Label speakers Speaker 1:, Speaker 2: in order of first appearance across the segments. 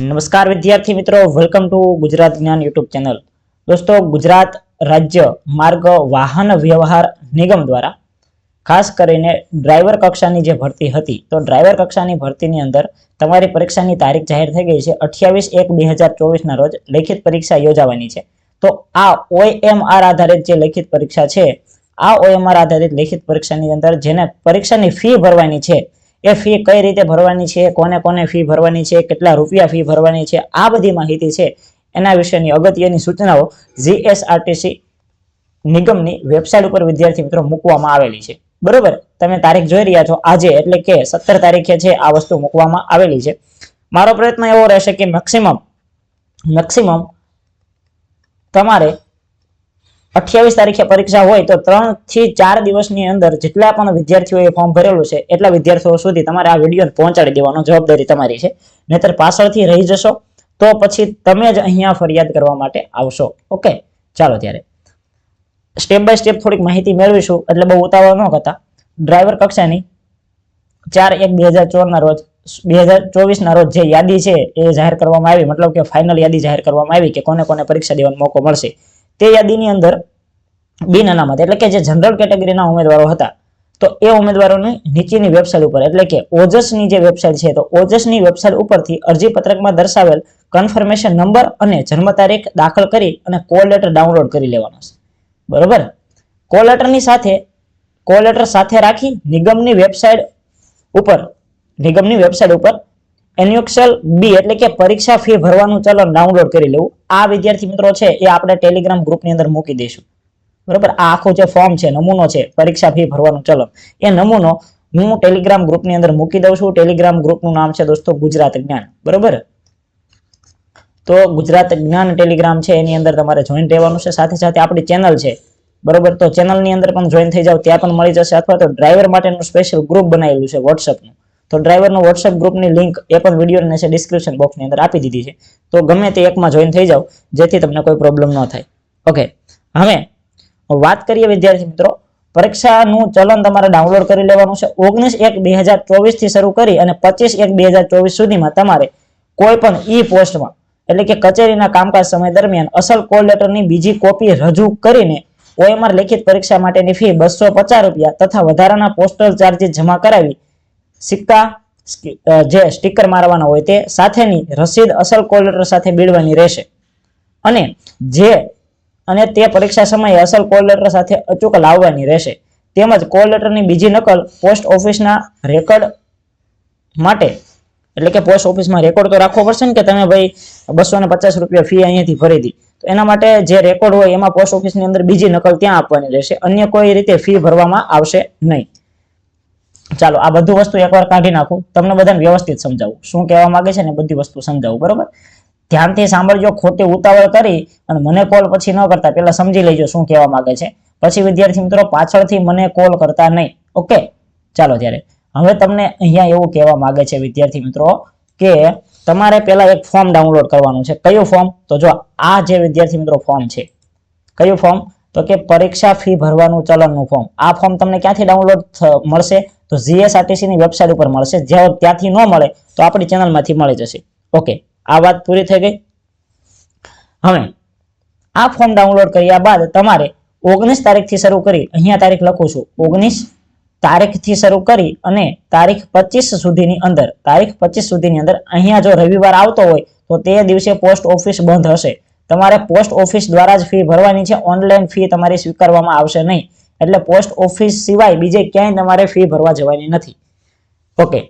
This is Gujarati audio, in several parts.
Speaker 1: નમસ્કાર વિદ્યાર્થી મિત્રો વેલકમ ટુ ગુજરાત જ્ઞાન યુટ્યુબ ચેનલ. દોસ્તો, ગુજરાત રાજ્ય માર્ગ વાહન વ્યવહાર નિગમ દ્વારા ખાસ કરીને ડ્રાઈવર કક્ષાની જે ભરતી હતી, તો ડ્રાઈવર કક્ષાની ભરતીની અંદર તમારી પરીક્ષાની તારીખ જાહેર થઈ ગઈ છે અઠ્યાવીસ એક બે હજાર ચોવીસના રોજ લેખિત પરીક્ષા યોજાવાની છે. તો આ ઓએમઆર આધારિત જે લેખિત પરીક્ષા છે, આ ઓએમઆર આધારિત લેખિત પરીક્ષાની અંદર જેને પરીક્ષાની ફી ભરવાની છે એ ફી કઈ રીતે ભરવાની છે, કોને કોને ફી ભરવાની છે, કેટલા રૂપિયા ફી ભરવાની છે, આ બધી માહિતી છે. એના વિશેની અગત્યની સૂચનાઓ જીએસઆરટીસી નિગમની વેબસાઇટ ઉપર વિદ્યાર્થી મિત્રો મૂકવામાં આવેલી છે. બરોબર? તમે તારીખ જોઈ રહ્યા છો આજે, એટલે કે સત્તર તારીખે છે આ વસ્તુ મૂકવામાં આવેલી છે. મારો પ્રયત્ન એવો રહેશે કે મેક્સિમમ મેક્સિમમ તમારે અઠ્યાવીસ તારીખે પરીક્ષા હોય તો ત્રણથી ચાર દિવસની અંદર જેટલા પણ વિદ્યાર્થીઓએ ફોર્મ ભરેલું છે, એટલા વિદ્યાર્થીઓ સુધી તમારે આ વીડિયો પહોંચાડી દેવાનો જવાબદારી તમારી છે. નહીતર પાછળથી રહી જશો, તો પછી તમે જ અહીંયા ફરિયાદ કરવા માટે આવશો. ઓકે ચાલો ત્યારે. સ્ટેપ બાય સ્ટેપ થોડીક માહિતી મેળવીશું, એટલે બહુ ઉતાવળ ન કરતા. ડ્રાઈવર કક્ષાની ચાર એક બે હજાર ચોરના રોજ, બે હજાર ચોવીસના રોજ જે યાદી છે એ જાહેર કરવામાં આવી, મતલબ કે ફાઇનલ યાદી જાહેર કરવામાં આવી કે કોને કોને પરીક્ષા દેવાનો મોકો મળશે. તે યાદીની અંદર બિન અનામત, એટલે કે જે જનરલ કેટેગરીના ઉમેદવારો હતા, તો એ ઉમેદવારોની નીચેની વેબસાઇટ ઉપર, એટલે કે ઓજસની જે વેબસાઇટ છે, તો ઓજસની વેબસાઇટ ઉપરથી અરજીપત્રકમાં દર્શાવેલ કન્ફર્મેશન નંબર અને જન્મ તારીખ દાખલ કરી અને કોલ લેટર ડાઉનલોડ કરી લેવાનો છે. બરોબર? કોલ લેટરની સાથે કોલ લેટર સાથે રાખી નિગમની વેબસાઇટ ઉપર, નિગમની વેબસાઇટ ઉપર એન્યુક્સલ બી એટલે કે પરીક્ષા ફી ભરવાનું ચલણ ડાઉનલોડ કરી લેવું. આ વિદ્યાર્થી મિત્રો છે એ આપણે ટેલિગ્રામ ગ્રુપની અંદર મૂકી દઈશું. બરોબર? આ આખો જે ફોર્મ છે, નમૂનો છે, પરીક્ષા ફી ભરવાનું ચલણ એ નમૂનો હું ટેલિગ્રામ ગ્રુપની અંદર મૂકી દઉં છું. ટેલિગ્રામ ગ્રુપનું નામ છે દોસ્તો ગુજરાત જ્ઞાન. બરોબર? તો ગુજરાત જ્ઞાન ટેલિગ્રામ છે, એની અંદર તમારે જોઈન રહેવાનું છે. સાથે સાથે આપણી ચેનલ છે. બરોબર? તો ચેનલની અંદર પણ જોઈન થઈ જાવ ત્યાં પણ મળી જશે. અથવા તો ડ્રાઈવર માટેનું સ્પેશિયલ ગ્રુપ બનાવેલું છે વોટ્સઅપનું તો ડ્રાઈવરનો વોટ્સએપ ગ્રુપની લિંક એ પણ વીડિયો છે ડિસ્ક્રિપ્શન બોક્સની અંદર આપી દીધી છે. તો ગમે તે એકમાં જોઈન થઈ જાવ જેથી તમને કોઈ પ્રોબ્લેમ ન થાય. ઓકે હવે વાત કરીએ વિદ્યાર્થી મિત્રો, પરીક્ષાનું ચલણ તમારે ડાઉનલોડ કરી લેવાનું છે. ઓગણીસ એક બે હજાર ચોવીસથી શરૂ કરી અને પચીસ એક બે હજાર ચોવીસ સુધીમાં તમારે કોઈ પણ ઈ પોસ્ટમાં એટલે કે કચેરીના કામકાજ સમય દરમિયાન અસલ કોલ લેટરની બીજી કોપી રજૂ કરીને ઓએમઆર લેખિત પરીક્ષા માટેની ફી બસો પચાસ રૂપિયા તથા વધારાના પોસ્ટલ ચાર્જીસ જમા કરાવી સિક્કા જે સ્ટીકર મારવાના હોય તે સાથેની રસીદ અસલ કોલ લેટર સાથે બીડવાની રહેશે. અને જે, અને તે પરીક્ષા સમયે અસલ કોલ લેટર સાથે અચૂક લાવવાની રહેશે. તેમજ કોલ લેટરની બીજી નકલ પોસ્ટ ઓફિસના રેકોર્ડ માટે, એટલે કે પોસ્ટ ઓફિસમાં રેકોર્ડ તો રાખવો પડશે ને કે તમે ભાઈ બસો ને પચાસ રૂપિયા ફી અહીંયાથી ભરી દી. તો એના માટે જે રેકોર્ડ હોય એમાં પોસ્ટ ઓફિસની અંદર બીજી નકલ ત્યાં આપવાની રહેશે. અન્ય કોઈ રીતે ફી ભરવામાં આવશે નહીં. ચાલો, આ બધું વસ્તુ એકવાર કાઢી નાખું. તમને બધાને વ્યવસ્થિત સમજાવું. શું કહેવા માંગે છે ને બધી વસ્તુ સમજાવું, બરોબર? ધ્યાનથી સાંભળજો, ખોટી ઉતાવળ કરી અને મને કોલ પછી ન કરતા. પહેલા સમજી લેજો શું કહેવા માંગે છે. પછી, વિદ્યાર્થી મિત્રો, પાછળથી મને કોલ કરતા નહીં. ઓકે? ચાલો ત્યારે. હવે તમને અહીંયા એવું કહેવા માંગે છે, વિદ્યાર્થી મિત્રો, કે તમારે પહેલા એક ફોર્મ ડાઉનલોડ કરવાનું છે. કયું ફોર્મ તો જો આ જે વિદ્યાર્થી મિત્રો ફોર્મ છે. કયું ફોર્મ તો કે પરીક્ષા ફી ભરવાનું ચલણનું ફોર્મ આ ફોર્મ તમને ક્યાંથી ડાઉનલોડ મળશે? તો જીએસઆરટીસીની વેબસાઇટ ઉપર મળશે. જ્યાં ત્યાંથી ન મળે, તો આપણી ચેનલમાંથી મળી જશે. ઓકે આ વાત પૂરી થઈ ગઈ. હવે, આ ફોર્મ ડાઉનલોડ કર્યા બાદ તમારે ઓગણીસ તારીખથી શરૂ કરી, અહીંયા તારીખ લખું છું, ઓગણીસ તારીખથી શરૂ કરી અને તારીખ પચીસ સુધીની અંદર, તારીખ પચીસ સુધીની અંદર અહીંયા જો રવિવાર આવતો હોય, તો તે દિવસે પોસ્ટ ઓફિસ બંધ હશે. તમારે પોસ્ટ ઓફિસ દ્વારા જ ફી ભરવાની છે ઓનલાઈન ફી તમારી સ્વીકારવામાં આવશે નહીં. એટલે પોસ્ટ ઓફિસ સિવાય બીજે ક્યાંય તમારે ફી ભરવા જવાની નથી. ઓકે.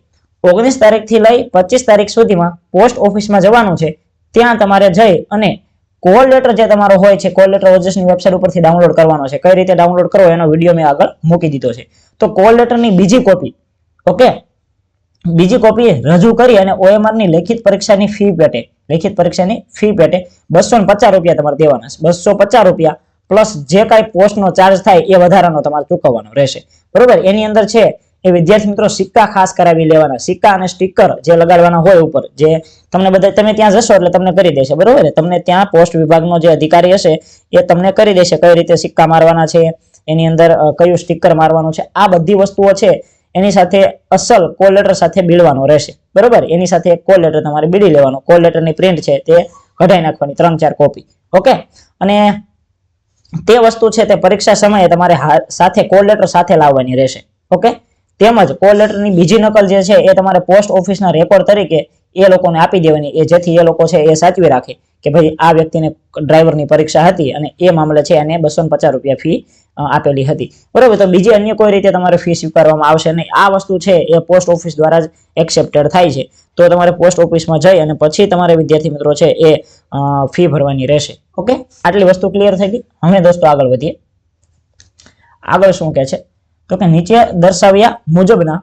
Speaker 1: ઓગણીસ તારીખથી લઈ પચીસ તારીખ સુધીમાં પોસ્ટ ઓફિસમાં જવાનું છે, ત્યાં તમારે જઈ અને કોલ લેટર જે તમારો હોય છે, કોલ લેટર ઓજસની વેબસાઇટ ઉપરથી ડાઉનલોડ કરવાનો છે. કઈ રીતે ડાઉનલોડ કરવો એનો વીડિયો મેં આગળ મૂકી દીધો છે. તો કોલ લેટરની બીજી કોપી, ઓકે? બીજી કોપી રજૂ કરી અને ઓએમઆરની લેખિત પરીક્ષાની ફી પેટે, લેખિત પરીક્ષાની ફી પેટે બસો પચાસ રૂપિયા તમારે દેવાના છે. બસો પચાસ રૂપિયા પ્લસ જે કાંઈ પોસ્ટનો ચાર્જ થાય એ વધારાનો તમારે ચૂકવવાનો રહેશે. બરોબર? એની અંદર છે, એ વિદ્યાર્થી મિત્રો સિક્કા ખાસ કરાવી લેવાના. સિક્કા અને સ્ટીકર જે લગાડવાના હોય ઉપર, જે તમને બધા, તમે ત્યાં જશો એટલે તમને કરી દેશે. બરોબર? તમને ત્યાં પોસ્ટ વિભાગનો જે અધિકારી હશે, એ તમને કરી દેશે કઈ રીતે સિક્કા મારવાના છે, એની અંદર કયું સ્ટીકર મારવાનું છે. આ બધી વસ્તુઓ છે, એની સાથે અસલ કોલ લેટર સાથે બીડવાનો રહેશે. બરોબર? એની સાથે એક કોલ લેટર તમારે બીડી લેવાનો. કોલ લેટરની પ્રિન્ટ છે તે કઢાઈ નાખવાની, ત્રણ ચાર કોપી ઓકે? અને તે વસ્તુ છે તે પરીક્ષા સમયે તમારે સાથે કોલ લેટર સાથે લાવવાની રહેશે. ઓકે? તેમજ કોલ લેટરની બીજી નકલ જે છે એ તમારે પોસ્ટ ઓફિસના રેકોર્ડ તરીકે એ લોકોને આપી દેવાની. એ જેથી એ લોકો છે એ સાચવી રાખે કે ભાઈ આ વ્યક્તિને ડ્રાઈવરની પરીક્ષા હતી અને એ મામલે છે એને બસો પચાસ રૂપિયા ફી આપેલી હતી. બરોબર, તો બીજી અન્ય કોઈ રીતે તમારે ફી સ્વીકારવામાં આવશે નહીં. આ વસ્તુ છે એ પોસ્ટ ઓફિસ દ્વારા જ એક્સેપ્ટેડ થાય છે. તો તમારે પોસ્ટ ઓફિસમાં જઈ અને પછી તમારે વિદ્યાર્થી મિત્રો છે એ ફી ભરવાની રહેશે. ઓકે? આટલી વસ્તુ ક્લિયર થઈ ગઈ? હવે દોસ્તો આગળ વધીએ. આગળ શું કહે છે? તો કે નીચે દર્શાવ્યા મુજબના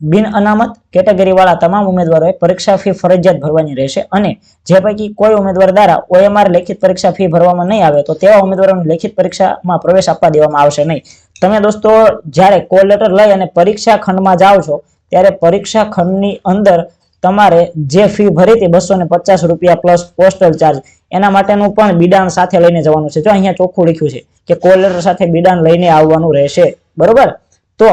Speaker 1: બિન અનામત કેટેગરી વાળા તમામ ઉમેદવારોએ પરીક્ષા ફી ફરજિયાત ભરવાની રહેશે અને જે પૈકી કોઈ ઉમેદવાર દ્વારા ઓએમઆર લેખિત પરીક્ષા ફી ભરવામાં નહીં આવે તો તેવા ઉમેદવારોને લેખિત પરીક્ષામાં પ્રવેશ આપવા દેવામાં આવશે નહીં. તમે દોસ્તો, જ્યારે કોલ લેટર લઈ અને પરીક્ષા ખંડમાં જાઓ છો, ત્યારે પરીક્ષા ખંડની અંદર તમારે જે ફી ભરી હતી બસો ને પચાસ રૂપિયા પ્લસ પોસ્ટલ ચાર્જ એના માટેનું પણ બિડાણ સાથે લઈને જવાનું છે. જો અહીંયા ચોખ્ખું લખ્યું છે કે કોલ લેટર સાથે બિડાણ લઈને આવવાનું રહેશે. બરોબર? તો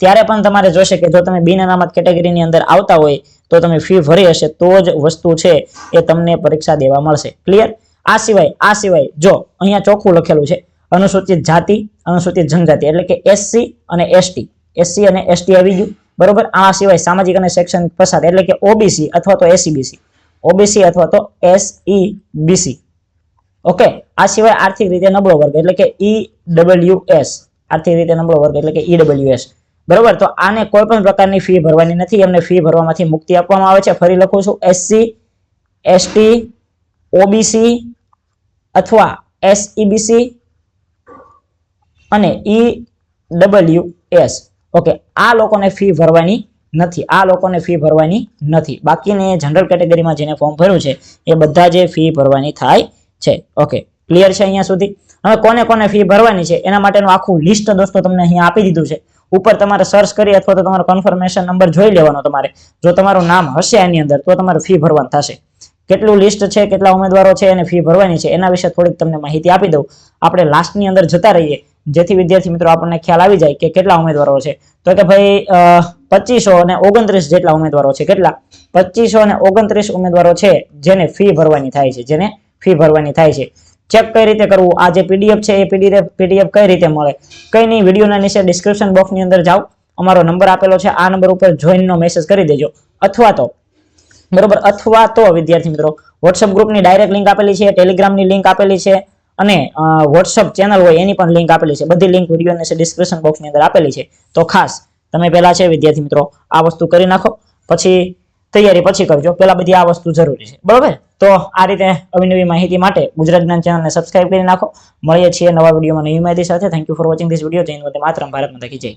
Speaker 1: ત્યારે પણ તમારે જોશે કે જો તમે બિન અનામત કેટેગરીની અંદર આવતા હોય તો તમે ફી ભરી હશે, તો જ વસ્તુ છે એ તમને પરીક્ષા દેવા મળશે. ક્લિયર આ સિવાય આ સિવાય જો અહીંયા ચોખ્ખું લખેલું છે, અનુસૂચિત જાતિ, અનુસૂચિત જનજાતિ, એટલે કે એસસી અને એસટી એસસી અને એસટી આવી ગયું. બરોબર? આ સિવાય સામાજિક અને શૈક્ષણિક પસાર એટલે કે ઓબીસી અથવા તો એસીબીસી ઓબીસી અથવા તો એસઈબીસી ઓકે આ સિવાય આર્થિક રીતે નબળો વર્ગ, એટલે કે ઈ ડબલ્યુ એસ આર્થિક રીતે નબળો વર્ગ એટલે કે ઈ ડબલ્યુ એસ બરોબર? તો આને કોઈ પણ પ્રકારની ફી ભરવાની નથી. એમને ફી ભરવામાંથી મુક્તિ આપવામાં આવે છે. ફરી લખું છું. એસસી એસટી ઓબીસી અથવા એસઈબીસી અને ઈ ડબલ્યુ એસ ઓકે આ લોકોને ફી ભરવાની નથી. આ લોકોને ફી ભરવાની નથી. બાકીની જનરલ કેટેગરીમાં જેને ફોર્મ ભર્યું છે, એ બધા જે ફી ભરવાની થાય છે. ઓકે ક્લિયર છે અહીંયા સુધી? હવે કોને કોને ફી ભરવાની છે? એના માટેનું આખું લિસ્ટ દોસ્તો તમને અહીંયા આપી દીધું છે. ઉપર તમારે સર્ચ કરી અથવા તો તમારો કન્ફર્મેશન નંબર જોઈ લેવાનો તમારે. જો તમારું નામ હશે એની અંદર, તો તમારે ફી ભરવાનું થશે. કેટલું લિસ્ટ છે, કેટલા ઉમેદવારો છે અને ફી ભરવાની છે, એના વિશે થોડીક તમને માહિતી આપી દઉં. આપણે લાસ્ટની અંદર જતા રહીએ. જેથી વિદ્યાર્થી મિત્રો આપણને ખ્યાલ આવી જાય કે કેટલા ઉમેદવારો છે. તો કે ભાઈ પચીસો અને ઓગણત્રીસ જેટલા ઉમેદવારો છે. કેટલા? પચીસો અને ઓગણત્રીસ ઉમેદવારો છે, જેને ફી ભરવાની થાય છે, જેને ફી ભરવાની થાય છે. ચેક કઈ રીતે કરવું? આ જે પીડીએફ છે, એ પીડીએફ પીડીએફ કઈ રીતે મળે? કઈ નહીં વિડીયોના નીચે ડિસ્ક્રિપ્શન બોક્સની અંદર જાઓ. અમારો નંબર આપેલો છે. આ નંબર ઉપર જોઈનનો મેસેજ કરી દેજો. અથવા તો, બરોબર? અથવા તો, વિદ્યાર્થી મિત્રો વોટ્સઅપ ગ્રુપની ડાયરેક્ટ લિંક આપેલી છે ટેલિગ્રામની લિંક આપેલી છે, અને વોટ્સઅપ ચેનલ હોય એની પણ લિંક આપેલી છે. બધી લિંક વિડીયોને છે ડિસ્ક્રિપ્શન બોક્સની અંદર આપેલી છે. તો ખાસ, તમે પહેલા છે વિદ્યાર્થી મિત્રો, આ વસ્તુ કરી નાખો. પછી તૈયારી પછી કરજો. પેલા બધી આ વસ્તુ જરૂરી છે. બરોબર? તો આ રીતે અવનવી માહિતી માટે ગુજરાત જ્ઞાન ચેનલને સબસ્ક્રાઇબ કરી નાખો. મળીએ છીએ નવા વિડીયોમાં નવી માહિતી સાથે. Thank you for watching this video Hind, વંદે માતરમ. ભારત માતા કી જય.